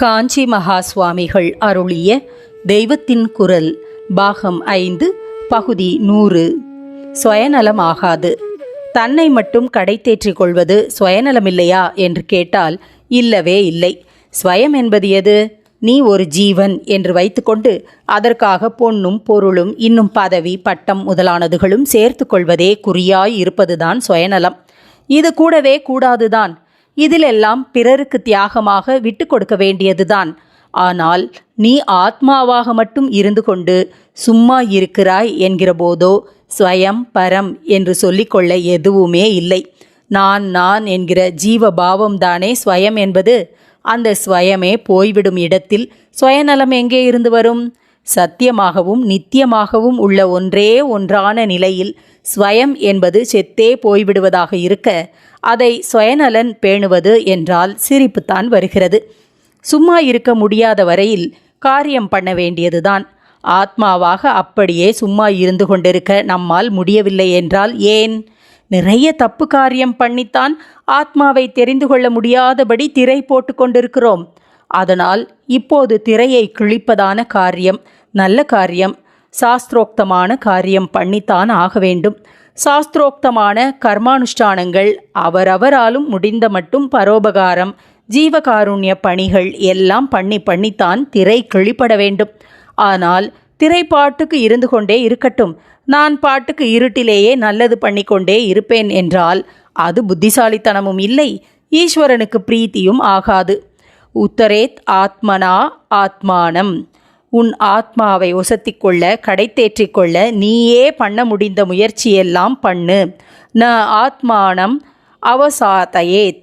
காஞ்சி மகா சுவாமிகள் அருளிய தெய்வத்தின் குரல் பாகம் ஐந்து பகுதி நூறு. சுயநலமாகாது. தன்னை மட்டும் கடை தேற்றிக் கொள்வது சுயநலமில்லையா? என்று கேட்டால் இல்லவே இல்லை. ஸ்வயம் என்பது எது? நீ ஒரு ஜீவன் என்று வைத்துக்கொண்டு அதற்காக பொன்னும் பொருளும் இன்னும் பதவி பட்டம் முதலானதுகளும் சேர்த்து கொள்வதே குறியாய் இருப்பதுதான் சுயநலம். இது கூடவே கூடாதுதான். இதிலெல்லாம் பிறருக்கு தியாகமாக விட்டு கொடுக்க வேண்டியதுதான். ஆனால் நீ ஆத்மாவாக மட்டும் இருந்து கொண்டு சும்மா இருக்கிறாய் என்கிற போதோ ஸ்வயம் பரம் என்று சொல்லிக்கொள்ள எதுவுமே இல்லை. நான் நான் என்கிற ஜீவ பாவம்தானே ஸ்வயம் என்பது? அந்த ஸ்வயமே போய்விடும் இடத்தில் சுயநலம் எங்கே இருந்து வரும்? சத்தியமாகவும் நித்தியமாகவும் உள்ள ஒன்றே ஒன்றான நிலையில் ஸ்வயம் என்பது செத்தே போய்விடுவதாக இருக்க அதை சுயநலன் பேணுவது என்றால் சிரிப்புத்தான் வருகிறது. சும்மா இருக்க முடியாத வரையில் காரியம் பண்ண வேண்டியதுதான். ஆத்மாவாக அப்படியே சும்மா இருந்து கொண்டிருக்க நம்மால் முடியவில்லை என்றால் ஏன்? நிறைய தப்பு காரியம் பண்ணித்தான் ஆத்மாவை தெரிந்து கொள்ள முடியாதபடி திரை போட்டு கொண்டிருக்கிறோம். அதனால் இப்போது திரையை கிழிப்பதான காரியம் நல்ல காரியம். சாஸ்திரோக்தமான காரியம் பண்ணித்தான் ஆக வேண்டும். சாஸ்திரோக்தமான கர்மானுஷ்டானங்கள் அவரவராலும் முடிந்த மட்டும் பரோபகாரம் ஜீவகாருண்ய பணிகள் எல்லாம் பண்ணி பண்ணித்தான் திரை கிழிப்பட வேண்டும். ஆனால் திரை பாட்டுக்கு இருந்து கொண்டே இருக்கட்டும். நான் பாட்டுக்கு இருட்டிலேயே நல்லது பண்ணிக்கொண்டே இருப்பேன் என்றால் அது புத்திசாலித்தனமும் இல்லை. ஈஸ்வரனுக்கு பிரீத்தியும் ஆகாது. உத்தரேத் ஆத்மனா ஆத்மானம். உன் ஆத்மாவை ஒசத்திக்கொள்ள கடைத்தேற்றிக்கொள்ள நீயே பண்ண முடிந்த முயற்சியெல்லாம் பண்ணு. ந ஆத்மானம் அவசாதயேத்.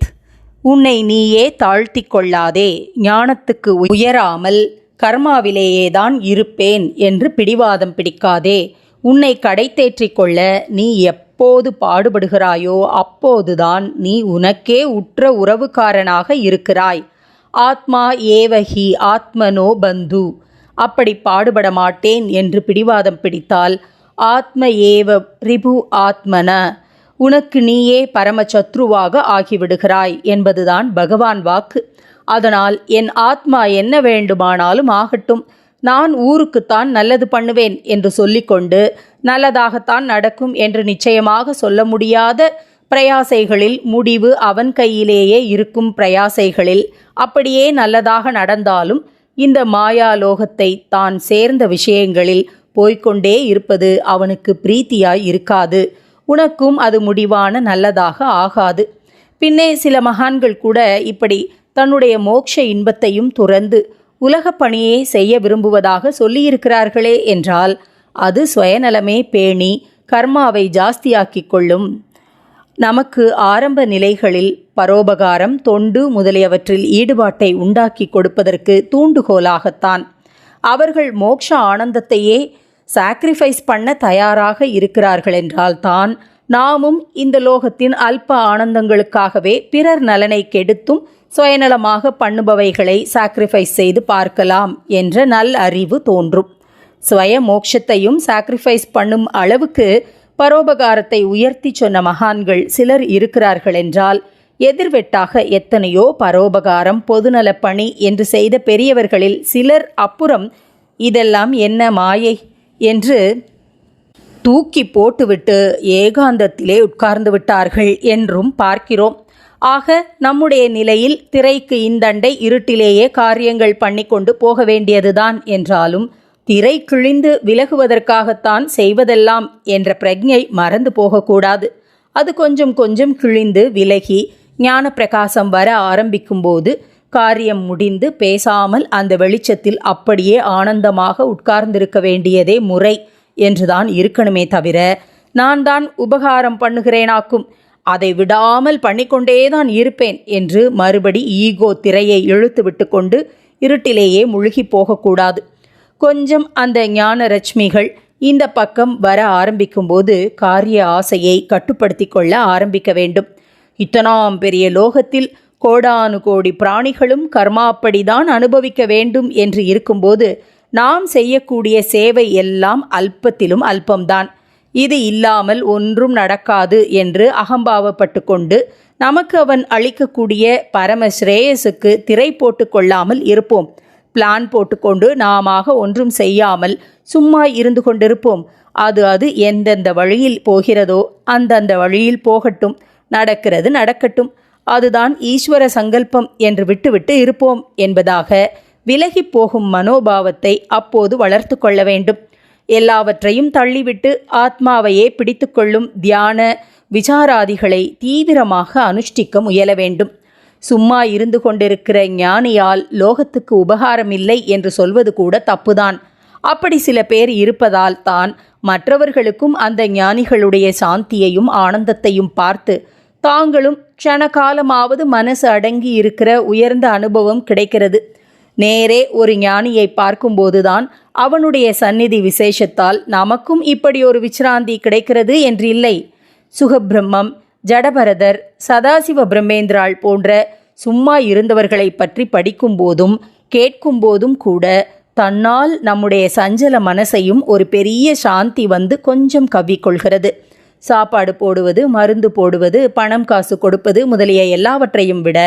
உன்னை நீயே தாழ்த்தி கொள்ளாதே ஞானத்துக்கு உயராமல் கர்மாவிலேயேதான் இருப்பேன் என்று பிடிவாதம் பிடிக்காதே. உன்னை கடைத்தேற்றிக்கொள்ள கொள்ள நீ எப்போது பாடுபடுகிறாயோ அப்போதுதான் நீ உனக்கே உற்ற உறவுக்காரனாக இருக்கிறாய். ஆத்மா ஏவஹி ஆத்மனோ பந்து. அப்படி பாடுபட மாட்டேன் என்று பிடிவாதம் பிடித்தால் ஆத்ம ஏவ ரிபு ஆத்மன. உனக்கு நீயே பரம சத்ருவாக ஆகிவிடுகிறாய் என்பதுதான் பகவான் வாக்கு. அதனால் என் ஆத்மா என்ன வேண்டுமானாலும் ஆகட்டும். நான் ஊருக்குத்தான் நல்லது பண்ணுவேன் என்று சொல்லிக்கொண்டு நல்லதாகத்தான் நடக்கும் என்று நிச்சயமாக சொல்ல முடியாத பிரயாசைகளில் முடிவு அவன் கையிலேயே இருக்கும் பிரயாசைகளில் அப்படியே நல்லதாக நடந்தாலும் இந்த மாயாலோகத்தை தான் சேர்ந்த விஷயங்களில் போய்க்கொண்டே இருப்பது அவனுக்கு பிரீத்தியாய் இருக்காது. உனக்கும் அது முடிவான நல்லதாக ஆகாது. பின்னே சில மகான்கள் கூட இப்படி தன்னுடைய மோட்ச இன்பத்தையும் துறந்து உலகப் பணியே செய்ய விரும்புவதாக சொல்லியிருக்கிறார்களே என்றால் அது சுயநலமே பேணி கர்மாவை ஜாஸ்தியாக்கிக் கொள்ளும் நமக்கு ஆரம்ப நிலைகளில் பரோபகாரம் தொண்டு முதலியவற்றில் ஈடுபாட்டை உண்டாக்கி கொடுப்பதற்கு தூண்டுகோலாகத்தான். அவர்கள் மோட்ச ஆனந்தத்தையே சாக்ரிஃபைஸ் பண்ண தயாராக இருக்கிறார்கள் என்றால் தான் நாமும் இந்த லோகத்தின் அல்ப ஆனந்தங்களுக்காகவே பிறர் நலனை கெடுத்தும் சுயநலமாக பண்ணுபவைகளை சாக்ரிஃபைஸ் செய்து பார்க்கலாம் என்ற நல் அறிவு தோன்றும். சுய மோட்சத்தையும் சாக்ரிஃபைஸ் பண்ணும் அளவுக்கு பரோபகாரத்தை உயர்த்தி சொன்ன மகான்கள் சிலர் இருக்கிறார்கள் என்றால் எதிர்வெட்டாக எத்தனையோ பரோபகாரம் பொதுநலப் பணி என்று செய்த பெரியவர்களில் சிலர் அப்புறம் இதெல்லாம் என்ன மாயை? என்று தூக்கி போட்டுவிட்டு ஏகாந்தத்திலே உட்கார்ந்து விட்டார்கள் என்றும் பார்க்கிறோம். ஆக நம்முடைய நிலையில் திரைக்கு இந்தண்டை இருட்டிலேயே காரியங்கள் பண்ணிக்கொண்டு போக வேண்டியதுதான் என்றாலும் திரை கிழிந்து விலகுவதற்காகத்தான் செய்வதெல்லாம் என்ற பிரஜை மறந்து போகக்கூடாது. அது கொஞ்சம் கொஞ்சம் கிழிந்து விலகி ஞான பிரகாசம் வர ஆரம்பிக்கும்போது காரியம் முடிந்து பேசாமல் அந்த வெளிச்சத்தில் அப்படியே ஆனந்தமாக உட்கார்ந்திருக்க வேண்டியதே முறை என்றுதான் இருக்கணுமே தவிர நான் தான் உபகாரம் பண்ணுகிறேனாக்கும் அதை விடாமல் பண்ணிக்கொண்டேதான் இருப்பேன் என்று மறுபடி ஈகோ திரையை இழுத்து விட்டு கொண்டு இருட்டிலேயே முழுகி போகக்கூடாது. கொஞ்சம் அந்த ஞான ரஷ்மிகள் இந்த பக்கம் வர ஆரம்பிக்கும்போது காரிய ஆசையை கட்டுப்படுத்தி கொள்ள ஆரம்பிக்க வேண்டும். இத்தனாம் பெரிய லோகத்தில் கோடானு கோடி பிராணிகளும் கர்மாப்படிதான் அனுபவிக்க வேண்டும் என்று இருக்கும்போது நாம் செய்யக்கூடிய சேவை எல்லாம் அல்பத்திலும் அல்பம்தான். இது இல்லாமல் ஒன்றும் நடக்காது என்று அகம்பாவப்பட்டு கொண்டு நமக்கு அவன் அளிக்கக்கூடிய பரம ஸ்ரேயசுக்கு திரை போட்டு கொள்ளாமல் இருப்போம். பிளான் போட்டுக்கொண்டு நாமாக ஒன்றும் செய்யாமல் சும்மா இருந்து கொண்டிருப்போம். அது அது எந்தெந்த வழியில் போகிறதோ அந்தந்த வழியில் போகட்டும். நடக்கிறது நடக்கட்டும். அதுதான் ஈஸ்வர சங்கல்பம் என்று விட்டுவிட்டு இருப்போம் என்பதாக விலகிப் போகும் மனோபாவத்தை அப்போது வளர்த்து கொள்ள வேண்டும். எல்லாவற்றையும் தள்ளிவிட்டு ஆத்மாவையே பிடித்துக்கொள்ளும் தியான விசாராதிகளை தீவிரமாக அனுஷ்டிக்க முயல வேண்டும். சும்மா இருந்து கொண்டிருக்கிற ஞானியால் லோகத்துக்கு உபகாரம் இல்லை என்று சொல்வது கூட தப்புதான். அப்படி சில பேர் இருப்பதால் தான் மற்றவர்களுக்கும் அந்த ஞானிகளுடைய சாந்தியையும் ஆனந்தத்தையும் பார்த்து தாங்களும் க்ஷணகாலமாவது மனசு அடங்கி இருக்கிற உயர்ந்த அனுபவம் கிடைக்கிறது. நேரே ஒரு ஞானியை பார்க்கும்போதுதான் அவனுடைய சந்நிதி விசேஷத்தால் நமக்கும் இப்படி ஒரு விச்ராந்தி கிடைக்கிறது என்று இல்லை சுகபிரம்மம் ஜடபரதர் சதாசிவ பிரம்மேந்திராள் போன்ற சும்மா இருந்தவர்களை பற்றி படிக்கும்போதும் கேட்கும்போதும் கூட தன்னால் நம்முடைய சஞ்சல மனசையும் ஒரு பெரிய சாந்தி வந்து கொஞ்சம் கவ்விக்கொள்கிறது. சாப்பாடு போடுவது மருந்து போடுவது பணம் காசு கொடுப்பது முதலிய எல்லாவற்றையும் விட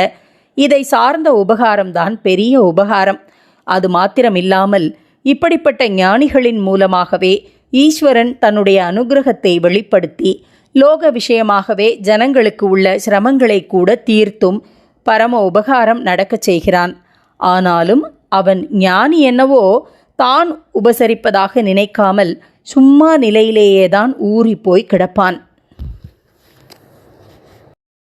இதை சார்ந்த உபகாரம்தான் பெரிய உபகாரம். அது மாத்திரமில்லாமல் இப்படிப்பட்ட ஞானிகளின் மூலமாகவே ஈஸ்வரன் தன்னுடைய அனுகிரகத்தை வெளிப்படுத்தி லோக விஷயமாகவே ஜனங்களுக்கு உள்ள சிரமங்களை கூட தீர்த்தும் பரம உபகாரம் நடக்கச் செய்கிறான். ஆனாலும் அவன் ஞானி என்னவோ தான் உபசரிப்பதாக நினைக்காமல் சும்மா நிலையிலேயேதான் ஊறி போய் கிடப்பான்.